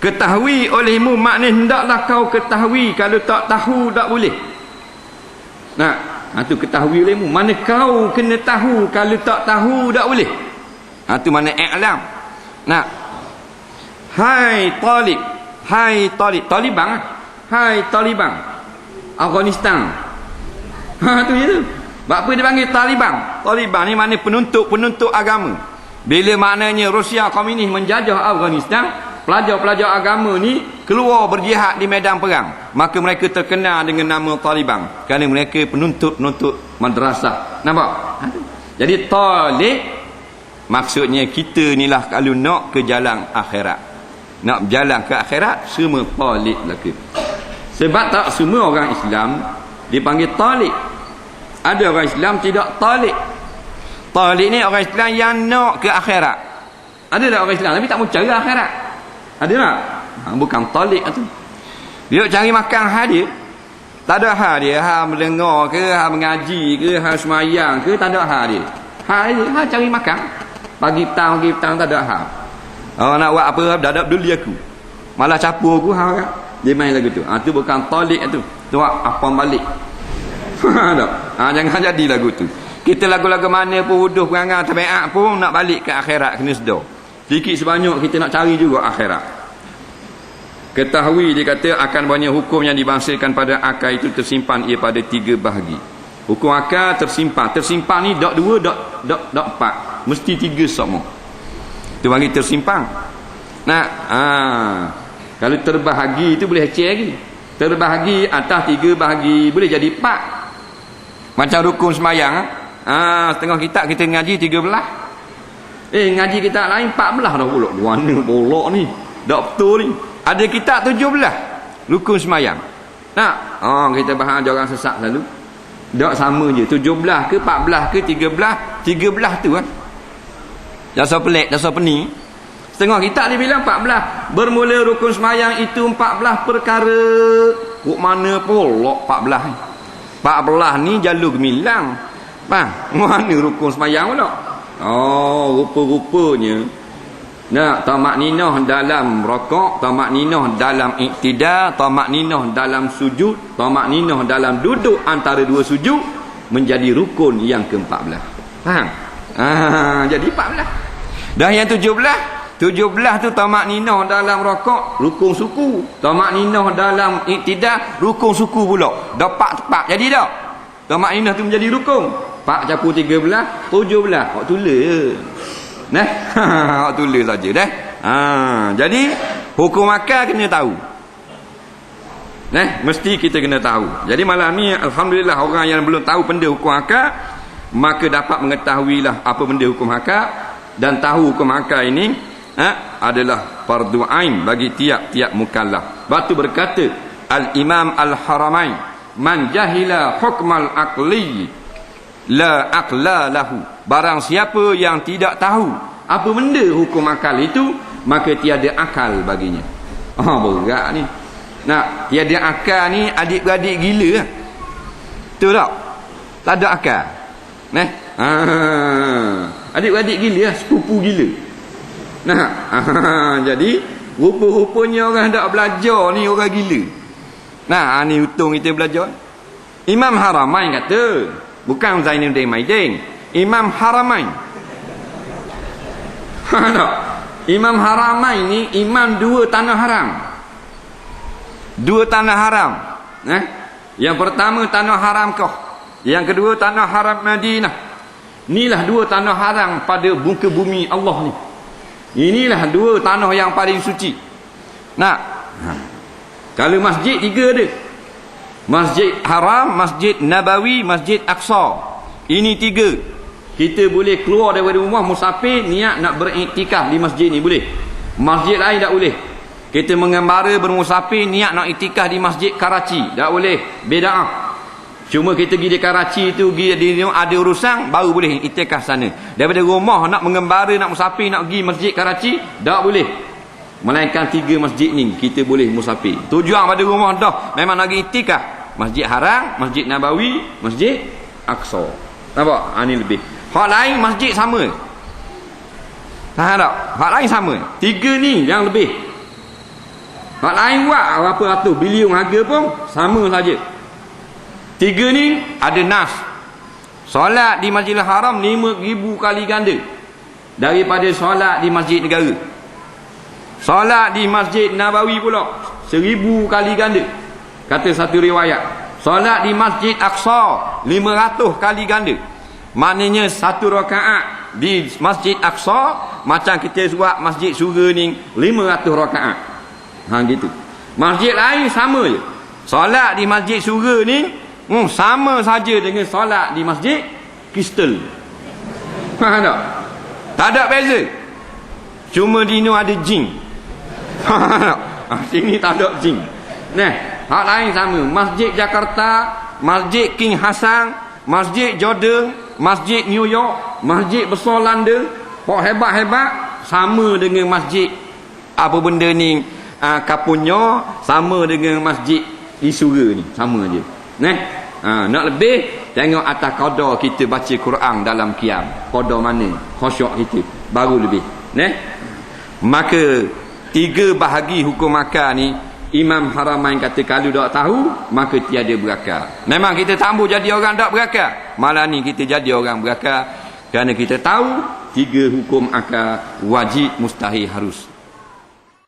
ketahui olehmu makna hendaklah kau ketahui. Kalau tak tahu tak boleh. Nah ha, tu ketahui olehmu. Mana kau kena tahu. Kalau tak tahu tak boleh. Ha, tu mana i'lam. Nah hai talib. Hai talib. Taliban hai taliban Afghanistan. Ha tu je tu. Apa dia panggil Taliban? Taliban ni mana penuntut-penuntut agama. Bila maknanya Rusia komunis menjajah Afghanistan, pelajar-pelajar agama ni keluar berjihad di medan perang. Maka mereka terkenal dengan nama Taliban. Kerana mereka penuntut-penuntut madrasah. Nampak? Ha? Jadi talib maksudnya kita ni lah kalau nak ke jalan akhirat. Nak berjalan ke akhirat, semua talib lagi. Sebab tak semua orang Islam dipanggil talib ada orang Islam tidak talik talik ni orang Islam yang nak ke akhirat ada tak orang Islam tapi tak mau cari akhirat ada tak? Ha, bukan talik tu. Dia cari makan hadir. Tak ada hal dia ha mendengar ke ha mengaji ke ha semayang ke tak ada hal dia ha ha cari makan. Pagi petang pagi petang tak ada hal oh, nak buat apa dah ada dulu aku. Malah capur aku ha dia main lagu tu. Ha tu bukan talik tu. Tu apa balik. Ha, jangan jadi lagu tu. Kita lagu-lagu mana pun huduh perangai tabiat pun nak balik ke akhirat kena sedar sedikit sebanyak kita nak cari juga akhirat. Ketahui dia kata akan banyak hukum yang dibangsakan pada akal itu tersimpan ia pada tiga bahagi. Hukum akal tersimpan. Tersimpan ni dok dua dok dok dok empat. Mesti tiga semua tu bagi tersimpan. Nah ha. kalau terbahagi itu boleh cek lagi. Terbahagi atas tiga bahagi boleh jadi empat. Macam rukun semayang ha, setengah kitab kita ngaji tiga belah eh ngaji kitab lain empat belah dah pula. Mana bolok ni? Tak betul ni. Ada kitab tujuh belah rukun semayang. Nak? Ha, kita bahan orang sesak selalu. Tak sama je. tujuh belah ke empat belah ke tiga belah tiga belah tu kan? Jasa pelik jasa peni setengah kitab dia bilang empat belah bermula rukun semayang itu empat belah perkara. Kok mana empat belah ni? Pak belah ni jalur gemilang. Bang, mana rukun semayang pula? Oh, rupa-rupanya. Nak tamak ninah dalam rokok, tamak ninah dalam iktidal, tamak ninah dalam sujud, tamak ninah dalam duduk antara dua sujud menjadi rukun yang ke-14. Faham? Ah, jadi 14. Dah yang 17 Tujuh belah tu tamak ninah dalam rokok, rukun suku. Tamak ninah dalam iktidah, rukun suku pula. Dapat tepat. Jadi tak? Tamak ninah tu menjadi rukun. Pak capu tiga belah, tujuh belah. Awak tulis Nah, awak tulis saja dah. Ha, jadi hukum akal kena tahu. Nah, mesti kita kena tahu. Jadi malam ni alhamdulillah orang yang belum tahu benda hukum akal maka dapat mengetahuilah apa benda hukum akal dan tahu hukum akal ini ha, adalah fardu ain bagi tiap-tiap mukallaf. Batu berkata Al-Imam Al-Haramain man jahila hukmal aqli la aqla lahu. Barang siapa yang tidak tahu apa benda hukum akal itu maka tiada akal baginya. Ah oh, berat ni. Nak tiada akal ni adik-beradik gila lah. Betul tak? Tak ada akal. Neh. Ha. Adik-beradik gila lah, sepupu gila. Nah, jadi rupa-rupanya orang tak belajar ni orang gila. Nah, ni hutong kita belajar. Imam Haramain kata, bukan Zainuddin Maidin, Imam Haramain. Ha? Imam Haramain ni imam dua tanah haram. Dua tanah haram. Eh? Yang pertama tanah haram kau. Yang kedua tanah haram Madinah. Inilah dua tanah haram pada muka bumi Allah ni. Inilah dua tanah yang paling suci. Nak? Ha. Kalau masjid tiga ada. Masjid Haram, Masjid Nabawi, Masjid Aqsa. Ini tiga. Kita boleh keluar daripada rumah musafir niat nak beriktikaf di masjid ni boleh. Masjid lain tak boleh. Kita mengembara bermusafir niat nak iktikaf di Masjid Karachi, tak boleh. Bid'ah. Cuma kita pergi di Karachi tu pergi di ada urusan baru boleh itikaf sana. Daripada rumah nak mengembara nak musafir nak pergi masjid Karachi tak boleh. Melainkan tiga masjid ni kita boleh musafir. Tujuan pada rumah dah memang nak itikaf. Masjid Haram, Masjid Nabawi, Masjid Aqsa. Nampak? Ha ni lebih. Hak lain masjid sama. Faham tak? Hak lain sama. Tiga ni yang lebih. Hak lain buat berapa ratus bilion harga pun sama saja. Tiga ni ada nas. Solat di Masjidil Haram 5000 kali ganda daripada solat di Masjid Negara. Solat di Masjid Nabawi pula 1000 kali ganda. Kata satu riwayat. Solat di Masjid Aqsa 500 kali ganda. Maknanya satu rakaat di Masjid Aqsa macam kita buat Masjid Surga ni 500 rakaat. Ha gitu. Masjid lain sama je. Solat di Masjid Surga ni hmm, sama saja dengan solat di Masjid Kristal. Faham tak? Tak ada beza. Cuma di ni ada jin. Sini ada jin. Nah, hak lain sama. Masjid Jakarta, Masjid King Hassan, Masjid Jordan, Masjid New York, Masjid besar London, pok hebat-hebat sama dengan masjid apa benda ni uh, kapunya sama dengan masjid di surga ni sama je. Nah, ha, nak lebih tengok atas qada kita baca Quran dalam kiam. Qada mana? Khusyuk kita baru lebih. Nah. Maka tiga bahagi hukum akal ni Imam Haramain kata kalau tak tahu maka tiada berakal. Memang kita tambah jadi orang tak berakal. Malah ni kita jadi orang berakal kerana kita tahu tiga hukum akal wajib mustahil harus